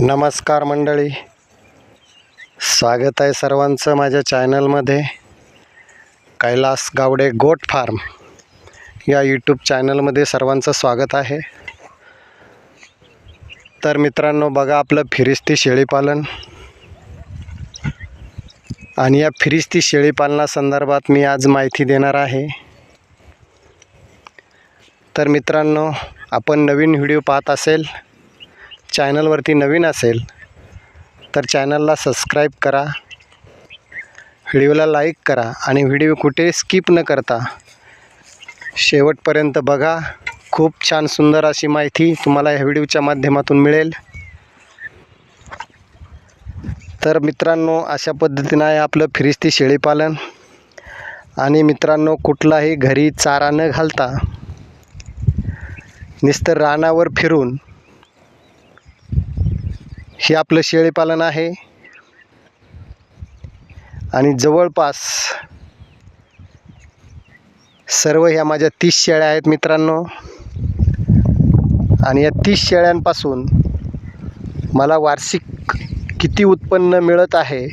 नमस्कार मंडळी. स्वागत आहे सर्वांचं माझ्या चॅनलमध्ये. कैलास गावडे गोट फार्म या यूट्यूब चॅनलमध्ये सर्वांचं स्वागत आहे. तर मित्रांनो बघा आपलं फिरिस्ती शेळीपालन. आणि या फिरिस्ती शेळीपालनासंदर्भात मी आज माहिती देणार आहे. तर मित्रांनो आपण नवीन व्हिडिओ पाहत असेल चॅनलवरती नवीन असेल तर चॅनलला सबस्क्राईब करा व्हिडिओला लाईक करा आणि व्हिडिओ कुठे स्किप न करता शेवटपर्यंत बघा. खूप छान सुंदर अशी माहिती तुम्हाला ह्या व्हिडिओच्या माध्यमातून मिळेल. तर मित्रांनो अशा पद्धतीनं आहे आपलं फिरिस्ती शेळीपालन. आणि मित्रांनो कुठलाही घरी चारा न घालता नुसतं रानावर फिरून हे आपलं शेळीपालन आहे. आणि जवळपास सर्व ह्या माझ्या तीस शेळ्या आहेत मित्रांनो. आणि या तीस शेळ्यांपासून मला वार्षिक किती उत्पन्न मिळत आहे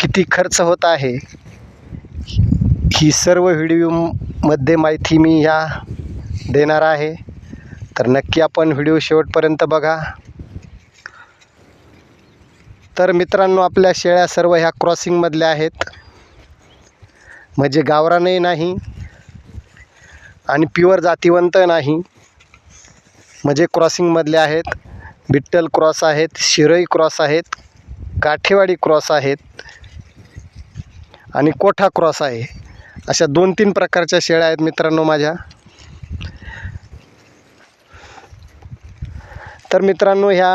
किती खर्च होत आहे ही सर्व व्हिडिओमध्ये माहिती मी ह्या देणार आहे. तर नक्की आपण व्हिडिओ शेवटपर्यंत बघा. तर मित्रांनो आपल्या शेळ्या सर्व ह्या क्रॉसिंगमधल्या आहेत. म्हणजे गावरानही नाही आणि प्युअर जातीवंत नाही. म्हणजे क्रॉसिंगमधले आहेत. बिट्टल क्रॉस आहेत शिरई क्रॉस आहेत काठेवाडी क्रॉस आहेत आणि कोठा क्रॉस आहे. अशा दोन तीन प्रकारच्या शेळ्या आहेत मित्रांनो माझ्या. तर मित्रांनो ह्या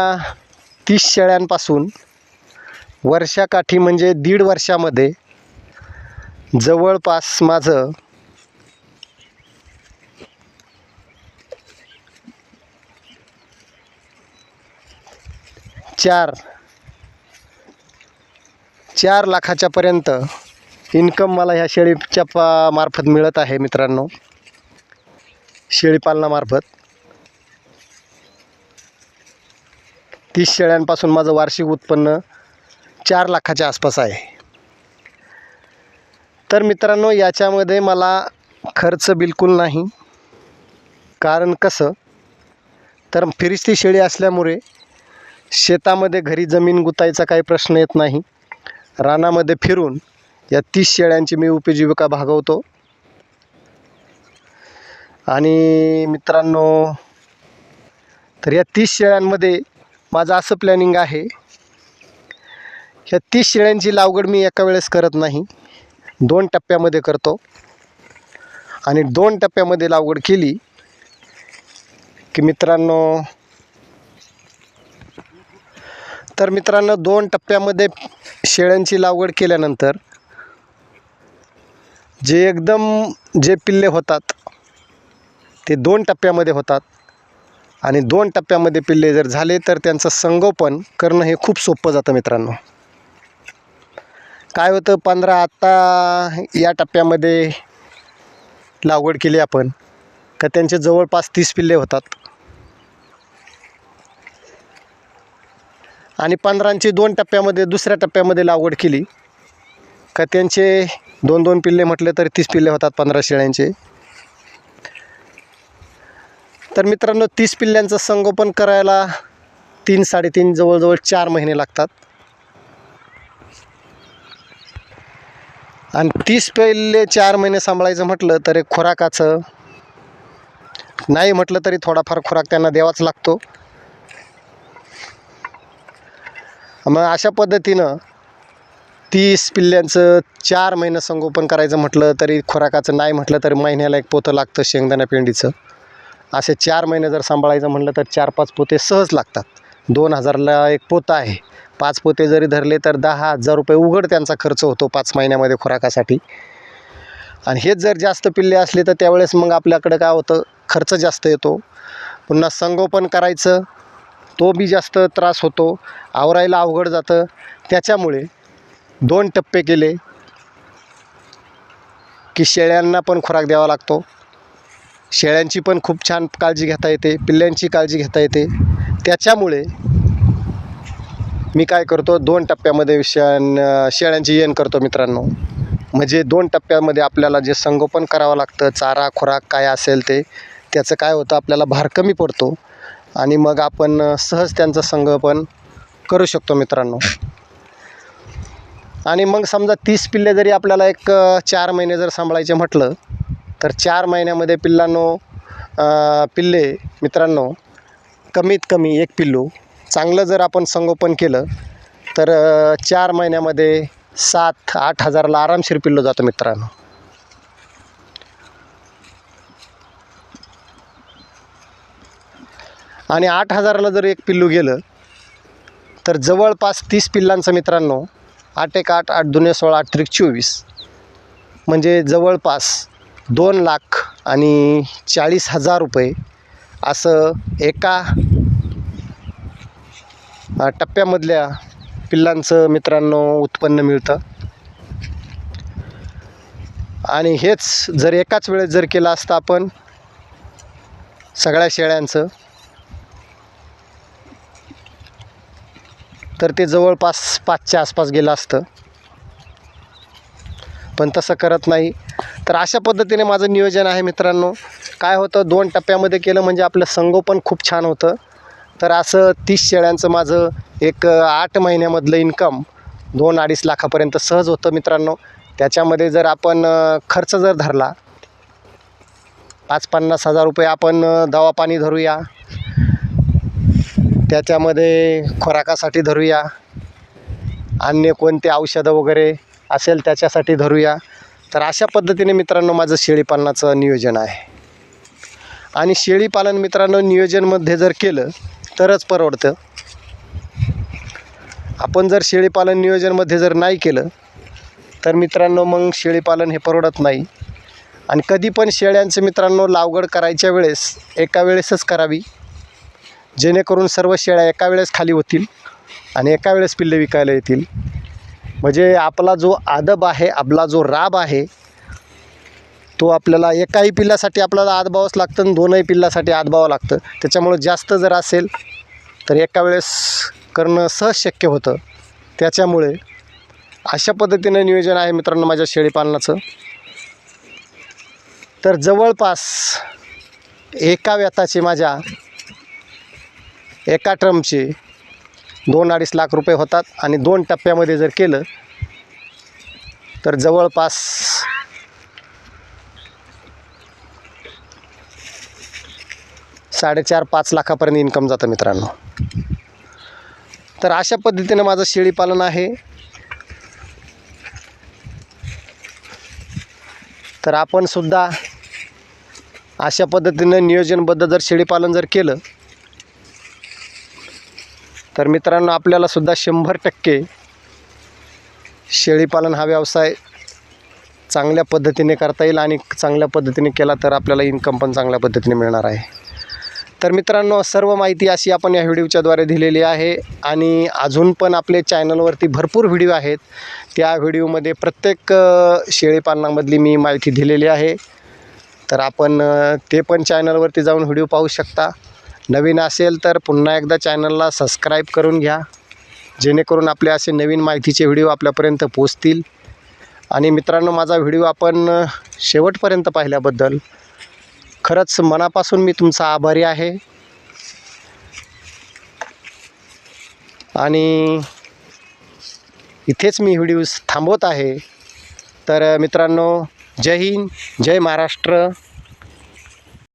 तीस शेळ्यांपासून वर्षाकाठी म्हणजे दीड वर्षामध्ये जवळपास माझं चार चार लाखाच्या पर्यंत इन्कम मला ह्या शेळीच्या पा मार्फत मिळत आहे मित्रांनो. शेळीपालनामार्फत तीस शेळ्यांपासून माझं वार्षिक उत्पन्न चार लाखाच्या आसपास आहे. तर मित्रांनो याच्यामध्ये मला खर्च बिलकुल नाही. कारण कसं? तर फिरिस्ती शेळी असल्यामुळे शेतामध्ये घरी जमीन गुतायचा काही प्रश्न येत नाही. रानामध्ये फिरून या तीस शेळ्यांची मी उपजीविका भागवतो. आणि मित्रांनो तर या तीस शेळ्यांमध्ये माझं असं प्लॅनिंग आहे ह्या तीस शेळ्यांची लागवड मी एका वेळेस करत नाही. दोन टप्प्यामध्ये करतो. आणि दोन टप्प्यामध्ये लागवड केली की मित्रांनो तर मित्रांनो दोन टप्प्यामध्ये शेळ्यांची लागवड केल्यानंतर जे एकदम जे पिल्ले होतात ते दोन टप्प्यामध्ये होतात. आणि दोन टप्प्यामध्ये पिल्ले जर झाले तर त्यांचं संगोपन करणं हे खूप सोपं जातं मित्रांनो. काय होतं पंधरा आत्ता या टप्प्यामध्ये लागवड केली आपण का त्यांचे जवळपास तीस पिल्ले होतात. आणि पंधरांची दोन टप्प्यामध्ये दुसऱ्या टप्प्यामध्ये लागवड केली का त्यांचे दोन दोन पिल्ले म्हटले तर तीस पिल्ले होतात पंधरा शेळ्यांचे. तर मित्रांनो तीस पिल्ल्यांचं संगोपन करायला तीन साडेतीन जवळजवळ चार महिने लागतात. आणि तीस पिल्ले चार महिने सांभाळायचं म्हटलं तर एक खुराकाचं नाही म्हटलं तरी थोडाफार खुराक त्यांना द्यावाच लागतो. मग अशा पद्धतीनं तीस पिल्ल्यांचं चार महिने संगोपन करायचं म्हटलं तरी खुराकाचं नाही म्हटलं तरी महिन्याला एक पोतं लागतं शेंगदाणा पेंडीचं. असे चार महिने जर सांभाळायचं म्हटलं तर चार पाच पोते सहज लागतात. दोन हजारला एक पोता आहे. पाच पोते जरी धरले तर दहा हजार रुपये उघड त्यांचा खर्च होतो पाच महिन्यामध्ये खुराकासाठी. आणि हेच जर जास्त पिल्ले असले तर त्यावेळेस मग आपल्याकडं काय होतं? खर्च जास्त येतो. पुन्हा संगोपन करायचं तो बी जास्त त्रास होतो. आवरायला अवघड जातं. त्याच्यामुळे दोन टप्पे केले की शेळ्यांना पण खुराक द्यावा लागतो. शेळ्यांची पण खूप छान काळजी घेता येते. पिल्ल्यांची काळजी घेता येते. त्याच्यामुळे मी काय करतो दोन टप्प्यामध्ये शेण शेळ्यांची येण करतो मित्रांनो. म्हणजे दोन टप्प्यामध्ये आपल्याला जे संगोपन करावं लागतं चारा खुराक काय असेल ते त्याचं काय होतं आपल्याला भार कमी पडतो आणि मग आपण सहज त्यांचं संगोपन करू शकतो मित्रांनो. आणि मग समजा तीस पिल्ले जरी आपल्याला एक चार महिने जर सांभाळायचे म्हटलं तर चार महिन्यामध्ये पिल्लांनो पिल्ले मित्रांनो कमीत कमी एक पिल्लू. चांगलं जर आपण संगोपन केलं तर चार महिन्यामध्ये सात आठ हजाराला आरामशीर पिल्लू जातो मित्रांनो. आणि आठ हजाराला जर एक पिल्लू गेलं तर जवळपास तीस पिल्लांचं मित्रांनो आठ एक आठ आठ दुने सोळा आठ त्रिक चोवीस. म्हणजे जवळपास दोन लाख आणि चाळीस हजार रुपये असं एका टप्प्यामधल्या पिल्लांचं मित्रांनो उत्पन्न मिळतं. आणि हेच जर एकाच वेळेस जर केलं असतं आपण सगळ्या शेळ्यांचं तर ते जवळपास पाचच्या आसपास गेलं असतं. पण तसं करत नाही. तर अशा पद्धतीने माझं नियोजन आहे मित्रांनो. काय होतं दोन टप्प्यामध्ये केलं म्हणजे आपलं संगोपन खूप छान होतं. तर असं तीस शेळ्यांचं माझं एक आठ महिन्यामधलं इन्कम दोन अडीच लाखापर्यंत सहज होतं मित्रांनो. त्याच्यामध्ये जर आपण खर्च जर धरला पाच पन्नास हजार रुपये आपण दवापाणी धरूया. त्याच्यामध्ये खुराकासाठी धरूया. अन्य कोणते औषधं वगैरे असेल त्याच्यासाठी धरूया. तर अशा पद्धतीने मित्रांनो माझं शेळीपालनाचं नियोजन आहे. आणि शेळीपालन मित्रांनो नियोजनमध्ये जर केलं तरच परवडतं. आपण जर शेळीपालन नियोजनमध्ये जर नाही केलं तर मित्रांनो मग शेळीपालन हे परवडत नाही. आणि कधी पण शेळ्यांचं मित्रांनो लावगड करायच्या वेळेस एका वेळेसच करावी. जेणेकरून सर्व शेळ्या एका वेळेस खाली होतील आणि एका वेळेस पिल्ले विकायला येतील. म्हणजे आपला जो आदब आहे आपला जो राब आहे तो आपल्याला एकाही पिल्लासाठी आपल्याला आदबावंच लागतं आणि दोनही पिल्लासाठी आदबावं लागतं. त्याच्यामुळं जास्त जर असेल तर एका वेळेस करणं सहज शक्य होतं. त्याच्यामुळे अशा पद्धतीनं नियोजन आहे मित्रांनो माझ्या शेळीपालनाचं तर जवळपास एका व्यताचे माझ्या एका ट्रमचे दोन अडीच लाख रुपये होतात आणि दोन टप्प्यामध्ये जर केलं तर जवळपास साडेचार पाच लाखापर्यंत इन्कम जातं मित्रांनो. तर अशा पद्धतीनं माझं शेळीपालन आहे. तर आपण सुद्धा अशा पद्धतीनं नियोजनबद्ध जर शेळीपालन जर केलं तर मित्रांनो आपल्याला सुद्धा शंभर टक्के शेळीपालन हा व्यवसाय चांगल्या पद्धतीने करता येईल आणि चांगल्या पद्धतीने केला तर आपल्याला इन्कम पण चांगल्या पद्धतीने मिळणार आहे. तर मित्रांनो सर्व माहिती अशी आपण या व्हिडिओच्याद्वारे दिलेली आहे आणि अजून पण आपले चॅनलवरती भरपूर व्हिडिओ आहेत. त्या व्हिडिओमध्ये प्रत्येक शेळीपालनामधली मी माहिती दिलेली आहे. तर आपण ते पण चॅनलवरती जाऊन व्हिडिओ पाहू शकता. नवीन असेल तर पुन्हा एकदा चॅनलला सबस्क्राईब करून घ्या. जेणेकरून आपले असे नवीन माहितीचे व्हिडिओ आपल्यापर्यंत पोचतील आणि मित्रांनो माझा व्हिडिओ आपण शेवटपर्यंत पाहिल्याबद्दल खरंच मनापासून मी तुमचा आभारी आहे. आणि इथेच मी व्हिडिओज थांबवत आहे. तर मित्रांनो जय हिंद जय महाराष्ट्र.